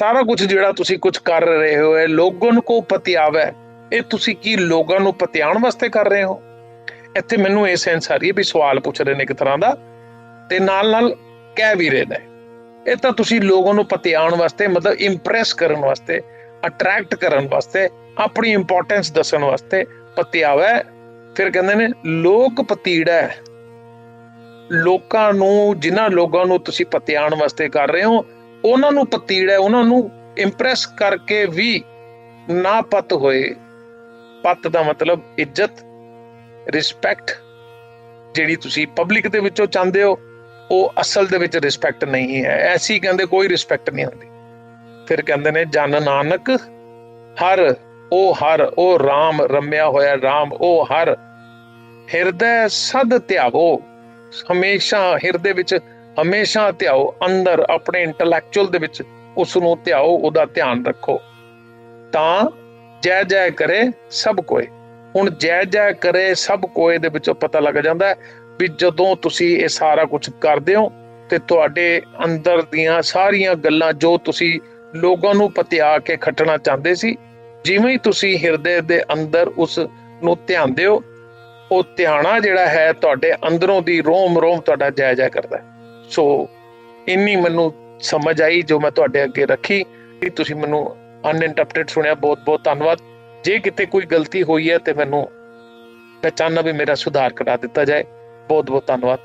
ਸਾਰਾ ਕੁਝ ਜਿਹੜਾ ਤੁਸੀਂ ਕੁਝ ਕਰ ਰਹੇ ਹੋ, ਇਹ ਲੋਕਾਂ ਨੂੰ ਕੋ ਇਹ ਤੁਸੀਂ ਕੀ ਲੋਕਾਂ ਨੂੰ ਪਤਿਆਣ ਵਾਸਤੇ ਕਰ ਰਹੇ ਹੋ? ਇੱਥੇ ਮੈਨੂੰ ਇਹ ਸੈਂਸ ਆ ਰਹੀ ਹੈ ਵੀ ਸਵਾਲ ਪੁੱਛ ਰਹੇ ਨੇ ਇੱਕ ਤਰ੍ਹਾਂ ਦਾ, ਤੇ ਨਾਲ ਨਾਲ ਕਹਿ ਵੀ ਰਹੇ ਨੇ। ਇਹ ਤਾਂ ਤੁਸੀਂ ਲੋਕਾਂ ਨੂੰ ਪਤਿਆਣ ਵਾਸਤੇ, ਮਤਲਬ ਇੰਪ੍ਰੈਸ ਕਰਨ ਵਾਸਤੇ ਅਟਰੈਕਟ ਕਰਨ ਵਾਸਤੇ, ਆਪਣੀ ਇੰਪੋਰਟੈਂਸ ਦੱਸਣ ਵਾਸਤੇ ਪਤਿਆਵੇ। ਫਿਰ ਕਹਿੰਦੇ ਨੇ, ਲੋਕ ਪਤੀੜਾ ਲੋਕਾਂ ਨੂੰ, ਜਿਨ੍ਹਾਂ ਲੋਕਾਂ ਨੂੰ ਤੁਸੀਂ ਪਤਿਆਣ ਵਾਸਤੇ ਕਰ ਰਹੇ ਹੋ ਉਹਨਾਂ ਨੂੰ ਪਤੀੜਾ ਹੈ, ਉਹਨਾਂ ਨੂੰ ਇੰਪ੍ਰੈਸ ਕਰਕੇ ਵੀ ਨਾ ਪਤ ਹੋਏ। ਪਤ ਦਾ ਮਤਲਬ ਇੱਜ਼ਤ ਰਿਸਪੈਕਟ ਜਿਹੜੀ ਤੁਸੀਂ ਪਬਲਿਕ ਦੇ ਵਿੱਚੋਂ ਚਾਹੁੰਦੇ ਹੋ ਉਹ ਅਸਲ ਦੇ ਵਿੱਚ ਰਿਸਪੈਕਟ ਨਹੀਂ ਹੈ। ਐਸੀ ਕਹਿੰਦੇ ਕੋਈ ਰਿਸਪੈਕਟ ਨਹੀਂ ਹੁੰਦੀ। ਫਿਰ ਕਹਿੰਦੇ ਨੇ ਜਨ ਨਾਨਕ ਹਰ ਉਹ ਹਰ ਉਹ RAM ਰਮਿਆ ਹੋਇਆ RAM ਉਹ ਹਰ ਹਿਰਦੈ ਸਦ ਧਿਆਵੋ। ਹਮੇਸ਼ਾ ਹਿਰਦੇ ਵਿੱਚ ਹਮੇਸ਼ਾ ਧਿਆਓ ਅੰਦਰ ਆਪਣੇ ਇੰਟੈਲੈਕਚੁਅਲ ਦੇ ਵਿੱਚ ਉਸ ਨੂੰ ਧਿਆਓ, ਉਹਦਾ ਧਿਆਨ ਰੱਖੋ ਤਾਂ ਜੈ ਜੈ ਕਰੇ ਸਭ ਕੋਏ ਹੁਣ ਜੈ ਜੈ ਕਰੇ ਸਭ ਕੋਏ ਦੇ ਵਿੱਚੋਂ ਪਤਾ ਲੱਗ ਜਾਂਦਾ ਵੀ ਜਦੋਂ ਤੁਸੀਂ ਇਹ ਸਾਰਾ ਕੁਝ ਕਰਦੇ ਹੋ ਤੇ ਤੁਹਾਡੇ ਅੰਦਰ ਦੀਆਂ ਸਾਰੀਆਂ ਗੱਲਾਂ ਜੋ ਤੁਸੀਂ ਲੋਕਾਂ ਨੂੰ ਪਤਿਆ ਕੇ ਖੱਟਣਾ ਚਾਹੁੰਦੇ ਸੀ, ਜਿਵੇਂ ਹੀ ਤੁਸੀਂ ਹਿਰਦੇ ਦੇ ਅੰਦਰ ਉਸ ਨੂੰ ਧਿਆਨ ਦਿਓ ਉਹ ਧਿਆਣਾ ਜਿਹੜਾ ਹੈ ਤੁਹਾਡੇ ਅੰਦਰੋਂ ਦੀ ਰੋਮ ਰੋਮ ਤੁਹਾਡਾ ਜੈ ਜੈ ਕਰਦਾ ਹੈ। ਸੋ ਇੰਨੀ ਮੈਨੂੰ ਸਮਝ ਆਈ ਜੋ ਮੈਂ ਤੁਹਾਡੇ ਅੱਗੇ ਰੱਖੀ ਕਿ ਤੁਸੀਂ ਮੈਨੂੰ ਅਨਇੰਟਰਪਟਡ ਸੁਣਿਆ, ਬਹੁਤ ਬਹੁਤ ਧੰਨਵਾਦ। ਜੇ ਕਿਤੇ ਕੋਈ ਗਲਤੀ ਹੋਈ ਹੈ ਤੇ ਮੈਨੂੰ ਪਹਿਚਾਨਣਾ ਵੀ ਮੇਰਾ ਸੁਧਾਰ ਕਰਾ ਦਿੱਤਾ ਜਾਏ। ਬਹੁਤ ਬਹੁਤ ਧੰਨਵਾਦ।